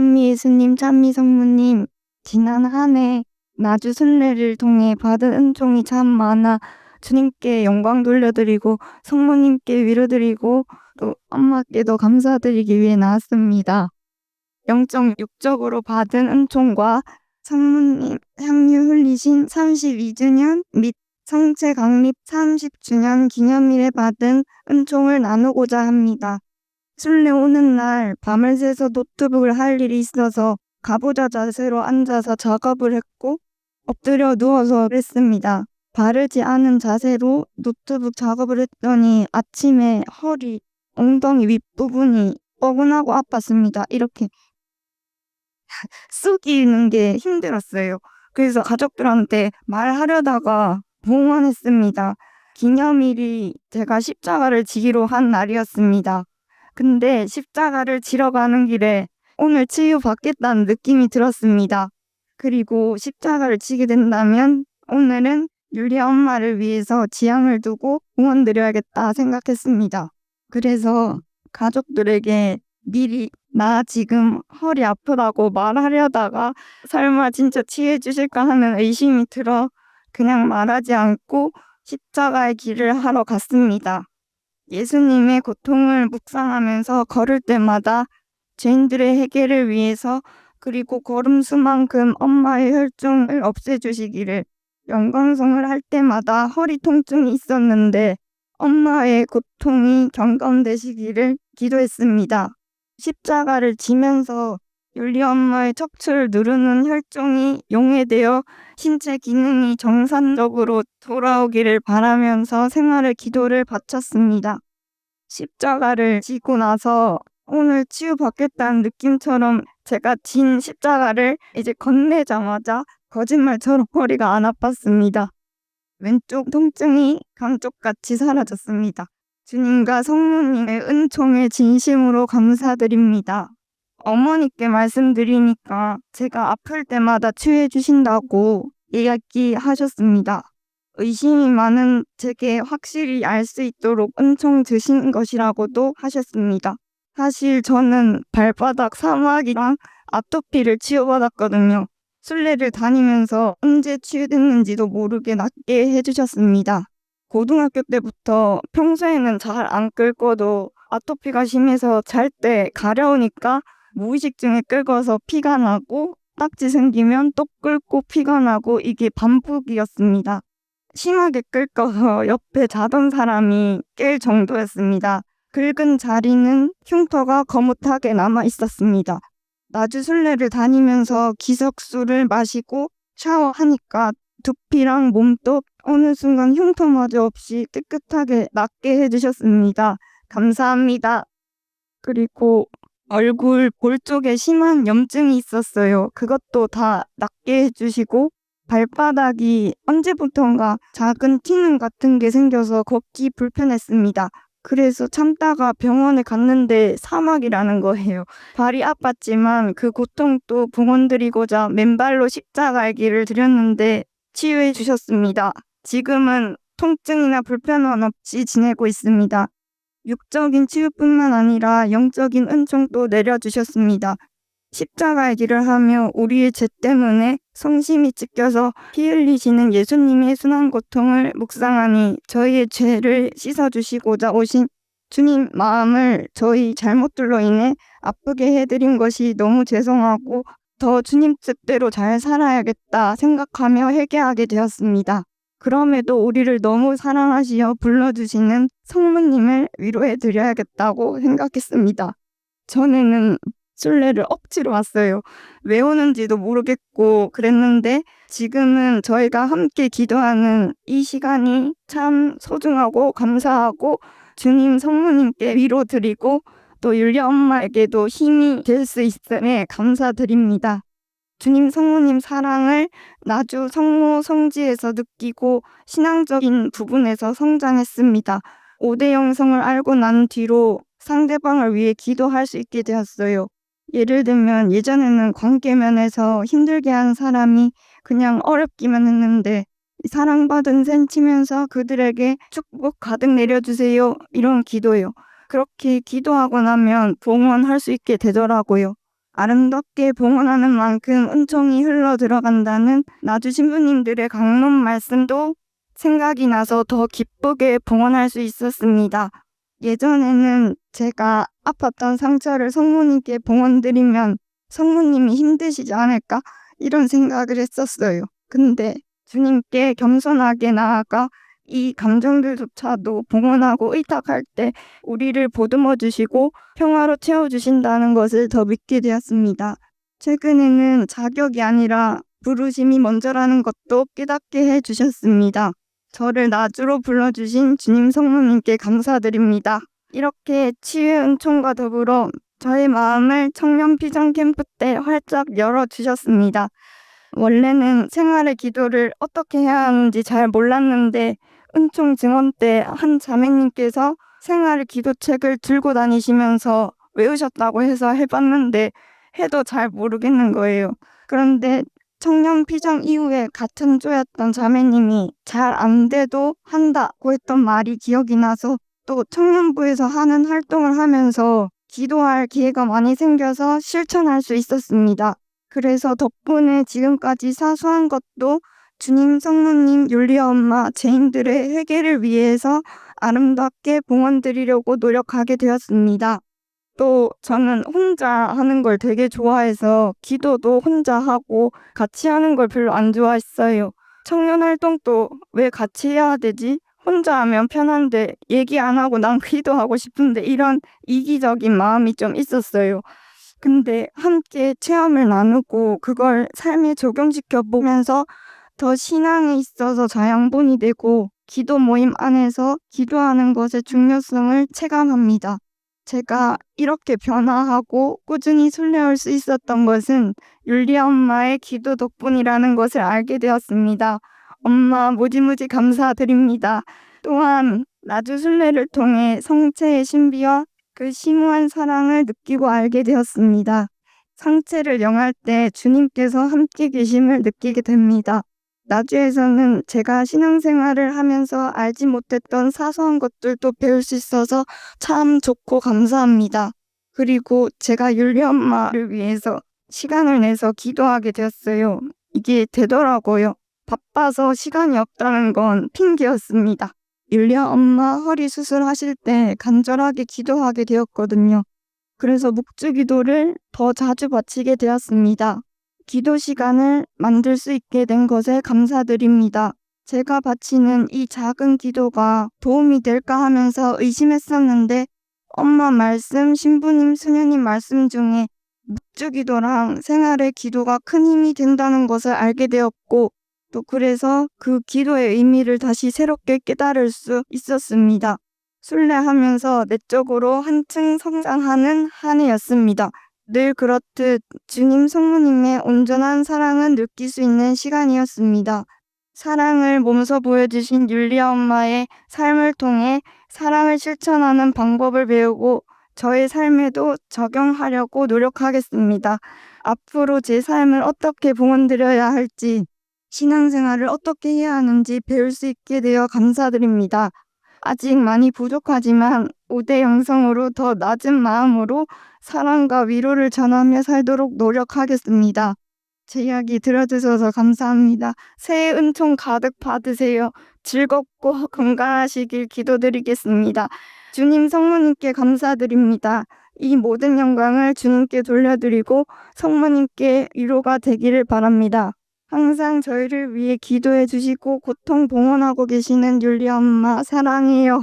찬미 예수님, 찬미 성모님, 지난 한 해 나주 순례를 통해 받은 은총이 참 많아 주님께 영광 돌려드리고 성모님께 위로드리고 또 엄마께도 감사드리기 위해 나왔습니다. 영적 육적으로 받은 은총과 성모님 향유 흘리신 32주년 및 성체 강립 30주년 기념일에 받은 은총을 나누고자 합니다. 순례 오는 날 밤을 새서 노트북을 할 일이 있어서 가부좌 자세로 앉아서 작업을 했고 엎드려 누워서 했습니다. 바르지 않은 자세로 노트북 작업을 했더니 아침에 허리, 엉덩이 윗부분이 뻐근하고 아팠습니다. 이렇게 숙이는 게 힘들었어요. 그래서 가족들한테 말하려다가 봉헌했습니다. 기념일이 제가 십자가를 지기로 한 날이었습니다. 근데 십자가를 지러 가는 길에 오늘 치유받겠다는 느낌이 들었습니다. 그리고 십자가를 지게 된다면 오늘은 율리아 엄마를 위해서 지향을 두고 공원 드려야겠다 생각했습니다. 그래서 가족들에게 미리 나 지금 허리 아프다고 말하려다가 설마 진짜 치유해 주실까 하는 의심이 들어 그냥 말하지 않고 십자가의 길을 하러 갔습니다. 예수님의 고통을 묵상하면서 걸을 때마다 죄인들의 해결을 위해서 그리고 걸음수만큼 엄마의 혈증을 없애주시기를 영광성을 할 때마다 허리 통증이 있었는데 엄마의 고통이 경감되시기를 기도했습니다. 십자가를 지면서 율리 엄마의 척추를 누르는 혈종이 용해되어 신체 기능이 정상적으로 돌아오기를 바라면서 생활의 기도를 바쳤습니다. 십자가를 지고 나서 오늘 치유받겠다는 느낌처럼 제가 진 십자가를 이제 건네자마자 거짓말처럼 허리가 안 아팠습니다. 왼쪽 통증이 강쪽같이 사라졌습니다. 주님과 성모님의 은총에 진심으로 감사드립니다. 어머니께 말씀드리니까 제가 아플 때마다 치유해 주신다고 이야기하셨습니다. 의심이 많은 제게 확실히 알 수 있도록 은총 드신 것이라고도 하셨습니다. 사실 저는 발바닥 사막이랑 아토피를 치유받았거든요. 순례를 다니면서 언제 치유됐는지도 모르게 낫게 해주셨습니다. 고등학교 때부터 평소에는 잘 안 긁어도 아토피가 심해서 잘 때 가려우니까 무의식중에 긁어서 피가 나고 딱지 생기면 또 긁고 피가 나고 이게 반복이었습니다. 심하게 긁어서 옆에 자던 사람이 깰 정도였습니다. 긁은 자리는 흉터가 거뭇하게 남아 있었습니다. 나주 순례를 다니면서 기석수를 마시고 샤워하니까 두피랑 몸도 어느 순간 흉터마저 없이 깨끗하게 낫게 해주셨습니다. 감사합니다. 그리고 얼굴 볼 쪽에 심한 염증이 있었어요. 그것도 다 낫게 해주시고 발바닥이 언제부턴가 작은 티는 같은 게 생겨서 걷기 불편했습니다. 그래서 참다가 병원에 갔는데 사막이라는 거예요. 발이 아팠지만 그 고통도 봉헌드리고자 맨발로 십자가의 길을 드렸는데 치유해 주셨습니다. 지금은 통증이나 불편함 없이 지내고 있습니다. 육적인 치유뿐만 아니라 영적인 은총도 내려주셨습니다. 십자가의 길을 하며 우리의 죄 때문에 성심이 찢겨서 피 흘리시는 예수님의 순한 고통을 묵상하니 저희의 죄를 씻어주시고자 오신 주님 마음을 저희 잘못들로 인해 아프게 해드린 것이 너무 죄송하고 더 주님 뜻대로 잘 살아야겠다 생각하며 회개하게 되었습니다. 그럼에도 우리를 너무 사랑하시어 불러주시는 성모님을 위로해 드려야겠다고 생각했습니다. 전에는 순례를 억지로 왔어요. 왜 오는지도 모르겠고 그랬는데 지금은 저희가 함께 기도하는 이 시간이 참 소중하고 감사하고 주님 성모님께 위로 드리고 또 율리 엄마에게도 힘이 될 수 있음에 감사드립니다. 주님 성모님 사랑을 나주 성모 성지에서 느끼고 신앙적인 부분에서 성장했습니다. 5대 영성을 알고 난 뒤로 상대방을 위해 기도할 수 있게 되었어요. 예를 들면 예전에는 관계면에서 힘들게 한 사람이 그냥 어렵기만 했는데 사랑받은 셈 치면서 그들에게 축복 가득 내려주세요. 이런 기도요. 그렇게 기도하고 나면 봉헌할 수 있게 되더라고요. 아름답게 봉헌하는 만큼 은총이 흘러 들어간다는 나주 신부님들의 강론 말씀도 생각이 나서 더 기쁘게 봉헌할 수 있었습니다. 예전에는 제가 아팠던 상처를 성모님께 봉헌드리면 성모님이 힘드시지 않을까 이런 생각을 했었어요. 근데 주님께 겸손하게 나아가 이 감정들조차도 봉헌하고 의탁할 때 우리를 보듬어 주시고 평화로 채워 주신다는 것을 더 믿게 되었습니다. 최근에는 자격이 아니라 부르심이 먼저라는 것도 깨닫게 해 주셨습니다. 저를 나주로 불러주신 주님 성모님께 감사드립니다. 이렇게 치유의 은총과 더불어 저의 마음을 청년 피정 캠프 때 활짝 열어 주셨습니다. 원래는 생활의 기도를 어떻게 해야 하는지 잘 몰랐는데 은총 증언 때 한 자매님께서 생활의 기도책을 들고 다니시면서 외우셨다고 해서 해봤는데 해도 잘 모르겠는 거예요. 그런데 청년 피정 이후에 같은 조였던 자매님이 잘 안 돼도 한다고 했던 말이 기억이 나서 또 청년부에서 하는 활동을 하면서 기도할 기회가 많이 생겨서 실천할 수 있었습니다. 그래서 덕분에 지금까지 사소한 것도 주님, 성모님, 율리아 엄마, 죄인들의 회개를 위해서 아름답게 봉헌드리려고 노력하게 되었습니다. 또 저는 혼자 하는 걸 되게 좋아해서 기도도 혼자 하고 같이 하는 걸 별로 안 좋아했어요. 청년 활동도 왜 같이 해야 되지? 혼자 하면 편한데 얘기 안 하고 난 기도하고 싶은데 이런 이기적인 마음이 좀 있었어요. 근데 함께 체험을 나누고 그걸 삶에 적용시켜 보면서 더 신앙에 있어서 자양분이 되고 기도 모임 안에서 기도하는 것의 중요성을 체감합니다. 제가 이렇게 변화하고 꾸준히 순례할 수 있었던 것은 율리아 엄마의 기도 덕분이라는 것을 알게 되었습니다. 엄마 무지무지 감사드립니다. 또한 나주 순례를 통해 성체의 신비와 그 심오한 사랑을 느끼고 알게 되었습니다. 상체를 영할 때 주님께서 함께 계심을 느끼게 됩니다. 나주에서는 제가 신앙생활을 하면서 알지 못했던 사소한 것들도 배울 수 있어서 참 좋고 감사합니다. 그리고 제가 율리 엄마를 위해서 시간을 내서 기도하게 되었어요. 이게 되더라고요. 바빠서 시간이 없다는 건 핑계였습니다. 율리아 엄마 허리 수술하실 때 간절하게 기도하게 되었거든요. 그래서 묵주 기도를 더 자주 바치게 되었습니다. 기도 시간을 만들 수 있게 된 것에 감사드립니다. 제가 바치는 이 작은 기도가 도움이 될까 하면서 의심했었는데 엄마 말씀, 신부님, 수녀님 말씀 중에 묵주 기도랑 생활의 기도가 큰 힘이 된다는 것을 알게 되었고 또 그래서 그 기도의 의미를 다시 새롭게 깨달을 수 있었습니다. 순례하면서 내적으로 한층 성장하는 한 해였습니다. 늘 그렇듯 주님 성모님의 온전한 사랑은 느낄 수 있는 시간이었습니다. 사랑을 몸소 보여주신 율리아 엄마의 삶을 통해 사랑을 실천하는 방법을 배우고 저의 삶에도 적용하려고 노력하겠습니다. 앞으로 제 삶을 어떻게 봉헌드려야 할지, 신앙생활을 어떻게 해야 하는지 배울 수 있게 되어 감사드립니다. 아직 많이 부족하지만 5대 영성으로 더 낮은 마음으로 사랑과 위로를 전하며 살도록 노력하겠습니다. 제 이야기 들어주셔서 감사합니다. 새해 은총 가득 받으세요. 즐겁고 건강하시길 기도드리겠습니다. 주님 성모님께 감사드립니다. 이 모든 영광을 주님께 돌려드리고 성모님께 위로가 되기를 바랍니다. 항상 저희를 위해 기도해 주시고 고통 봉헌하고 계시는 율리 엄마 사랑해요.